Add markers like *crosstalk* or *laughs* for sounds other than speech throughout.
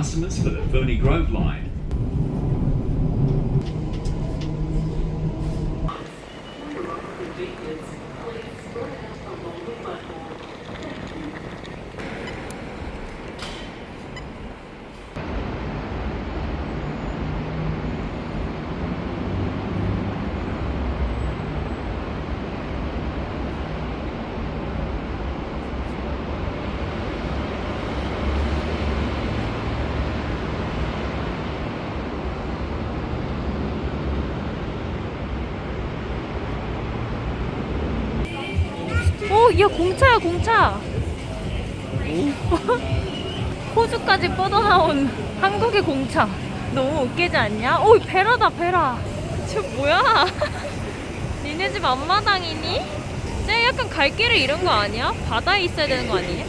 customers for the Ferny Grove line. 오, 야 공차야 공차. *laughs* 호주까지 뻗어나온 한국의 공차. 너무 웃기지 않냐? 오, 베라다 베라. 저 뭐야? *laughs* 니네 집 앞마당이니? 쟤 약간 갈 길을 잃은 거 아니야? 바다에 있어야 되는 거 아니냐?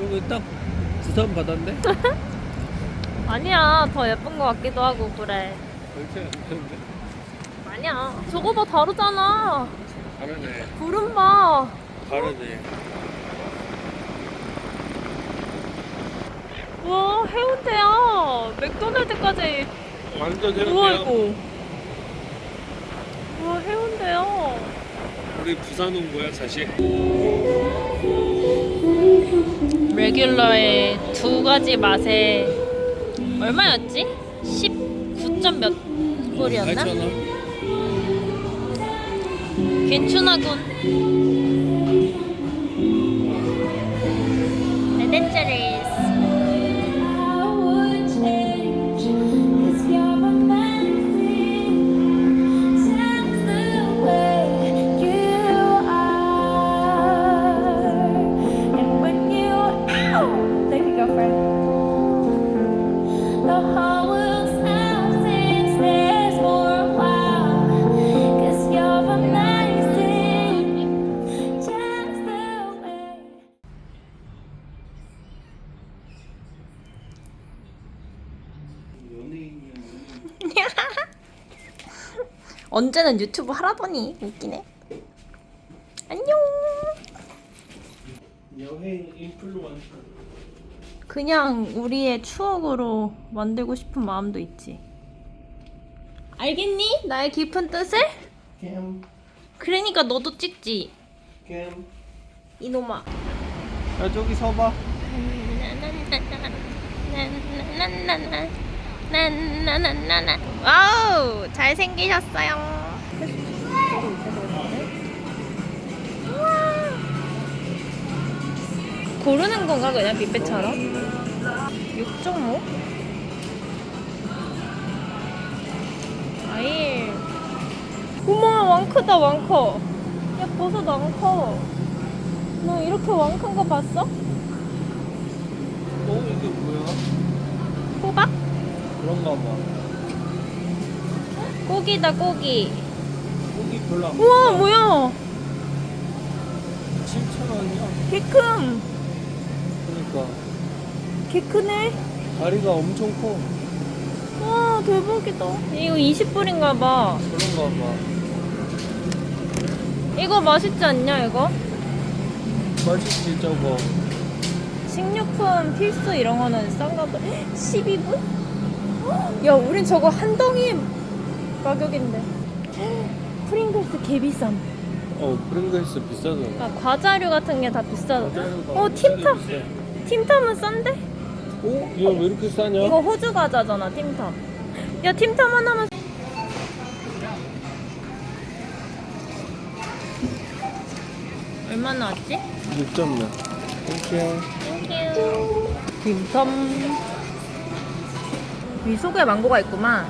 여기 딱 부산 바다인데? *laughs* 아니야, 더 예쁜 거 같기도 하고 그래. 안 되는데? 아니야, 저거 봐 다르잖아. 다르네 구름 봐. 다르네 와 해운대야. 맥도날드까지. 완전 우와 해운대야 이거. 와 해운대야. 우리 부산 온 거야 사실 레귤러의 두 가지 맛에 얼마였지? 19 점 몇 불이었나? 8,000원 괜찮아군. 레덴짜리 언제는 유튜브 하라더니 웃기네. 안녕. 여행 인플루언서 그냥 우리의 추억으로 만들고 싶은 마음도 있지. 알겠니? 나의 깊은 뜻을? 캠 그러니까 너도 찍지. 캠. 이놈아. 야 저기 서봐 나나나나나 와우 잘생기셨어요 고르는 건가 그냥 뷔페처럼? 6.5? 아이 어머 왕크다 왕크 야 버섯 왕크 너 이렇게 왕크인 거 봤어? 어 이게 뭐야? 그런가 봐. 고기다 고기. 고기 별로 안 우와 뭐야? 7,000원이야? 개큰 그러니까. 개 크네? 다리가 엄청 커. 와 대박이다. 이거 20불인가 봐. 그런가 봐. 이거 맛있지 않냐 이거? 맛있지 저거. 식료품 필수 이런 거는 싼가 봐. *gasps* 12불? *gasps* 야 우린 저거 한 덩이 가격인데 *gasps* 프링글스 개 비쌈 어 프링글스 비싸잖아 그러니까 과자류 같은 게 다 비싸다 과자류가 어 비싸. 틴탑은 싼데? 어? 이거 왜 이렇게 싸냐? 이거 호주 과자잖아 틴탑 야 틴탑 하나만 얼마 나 왔지? 6점만 땡큐 땡큐 틴탑 이 속에 망고가 있구만.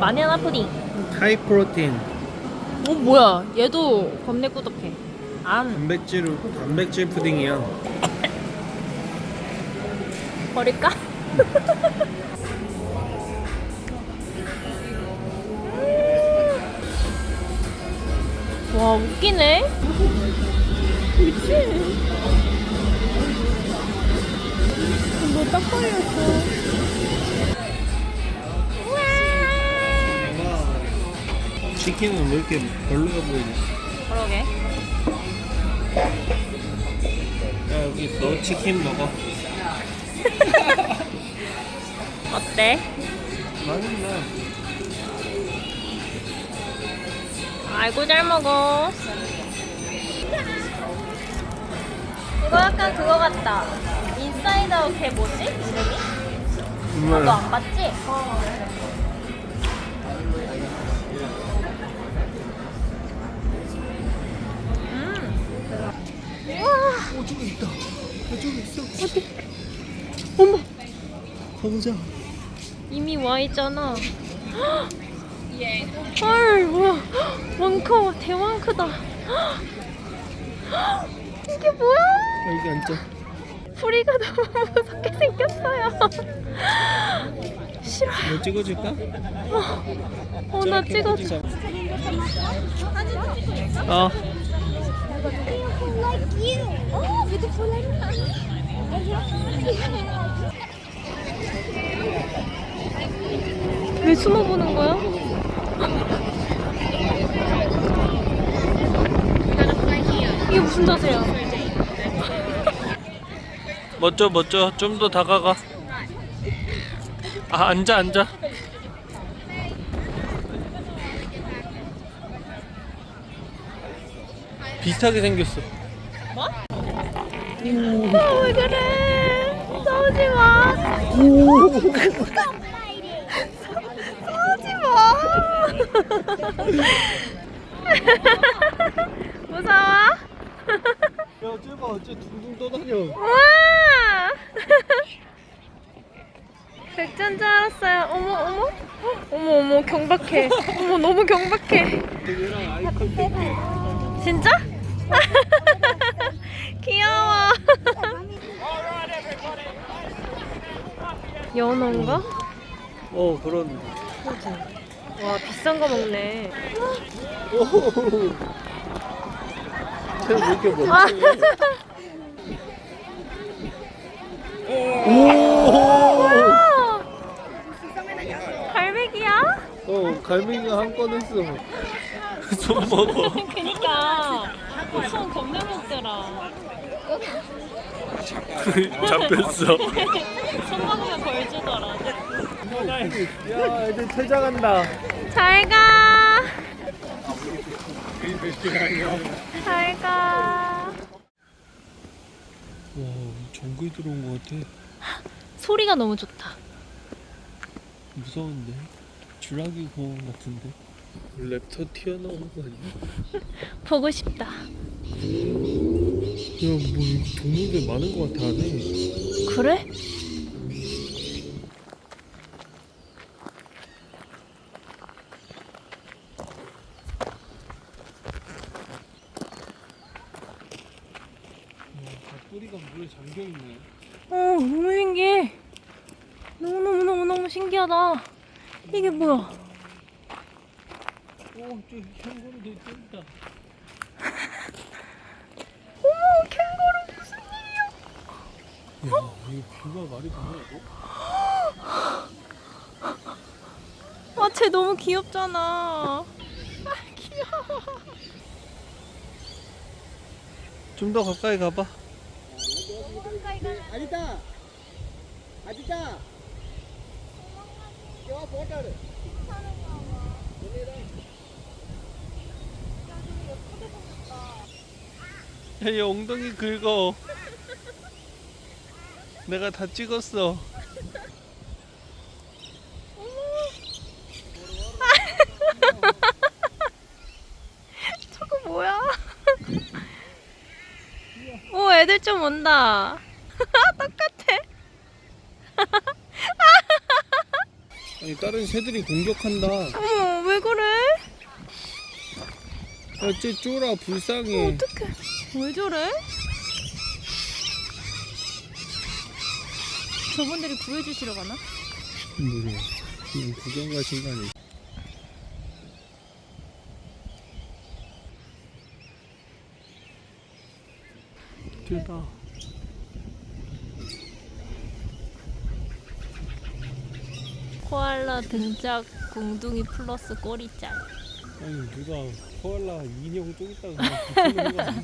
마니아나 푸딩. 하이 프로틴. 어 뭐야? 얘도 겁내 꾸덕해. 안 단백질 단백질 푸딩이야. 버릴까? *laughs* 와 웃기네. 미친 걸렸어 치킨은 왜 이렇게 별로가 보이냐 그러게 여기 있어. 치킨 먹어. *laughs* 어때? 맛있네. 아이고 잘 먹어. 이거 약간 그거 같다. 인사이드 아웃 걔 뭐지? 이름이? 정말. 너안 봤지? 음. 우와. 어, 저기 있다. 어, 저기 있어. 어디? 가보자. 이미 와 있잖아. *gasps* 헐, 뭐야. 왕커, 대왕 크다. *gasps* 이게 뭐야? 여기 앉자. 뿌리가 너무 무섭게 생겼어요. *laughs* 싫어. 뭐 찍어줄까? 어, 나 저렇게 찍어줘. 어. 왜 숨어 보는 거야? 이게 무슨 자세야? 멋져 멋져. 좀 더 다가가. 아 앉아 앉아. 비슷하게 생겼어. 아, 왜 그래? 싸우지 마. 싸우지 마. *laughs* 무서워? 야, 쟤봐, 쟤 둥둥 떠다녀. 우와! *laughs* 백전 줄 알았어요. 어머, 어머. 어머, 어머, 경박해. 어머, 너무 경박해. 얘랑 아이 컨택해. 진짜? *laughs* 귀여워. *laughs* 연어인가? 어, 그런. 와, 비싼 거 먹네. 오. 쟤왜 이렇게 아. 멋져? 오. 갈매기야? 어, 갈매기가 한 건 했어. 손 먹어. 그니까. 손 겁나 먹더라. *laughs* 잡혔어. 손 먹으면 벌 주더라. 야, 애들 퇴장한다. 잘 가. 잘 가. 와, 정글 들어온 것 같아. 소리가 너무 좋다. 무서운데? 주라기 공원 같은데? 랩터 튀어나오는 거 아니야? *laughs* 보고 싶다. 야, 뭐 동물들 많은 것 같아 안에. 그래? 다 뿌리가 물에 잠겨 있네. 어, 너무 신기해. 너무너무너무너무 신기하다. 이게 뭐야? 오, 저 캥거루도 있다. *laughs* 어머, 캥거루 무슨 일이야? 야, 이거 뷰가 말이 되냐고? 아, 쟤 너무 귀엽잖아. 아, 귀여워. 좀 더 가까이 가봐. Keep water. 야, 얘 엉덩이 긁어. 내가 다 찍었어. 저거 뭐야? 오, 애들 좀 온다. *laughs* 똑같아. 아니, 다른 새들이 공격한다. 어머, 왜 그래? 야, 쟤 쫄아, 불쌍해. 어떡해. 왜 저래? 저분들이 구해주시러 가나? 그냥 구경 가신 거 아니야? 길다. 코알라 등짝 공둥이 플러스 꼬리짤. 아니 누가 코알라 인형 좀 있다가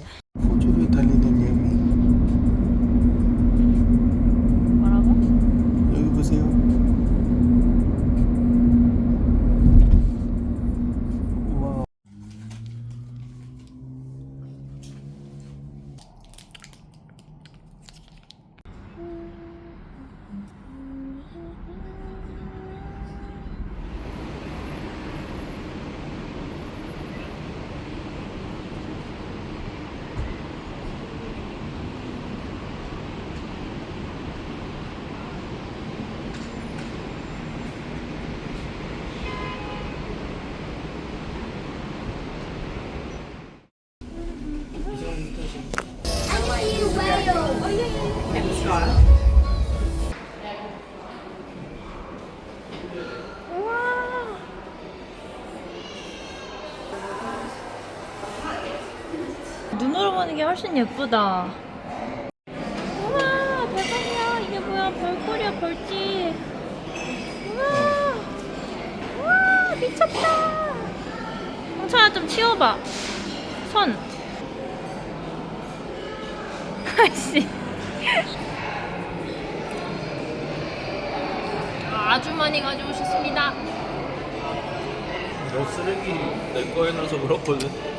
훨씬 예쁘다. 우와, 대박이야. 이게 뭐야? 별꼴이야, 별지. 우와. 우와, 미쳤다. 홍차야, 좀 치워봐. 손. *laughs* 아이씨. 아주 많이 가져오셨습니다. 너 쓰레기 내 거에 넣어서 그렇거든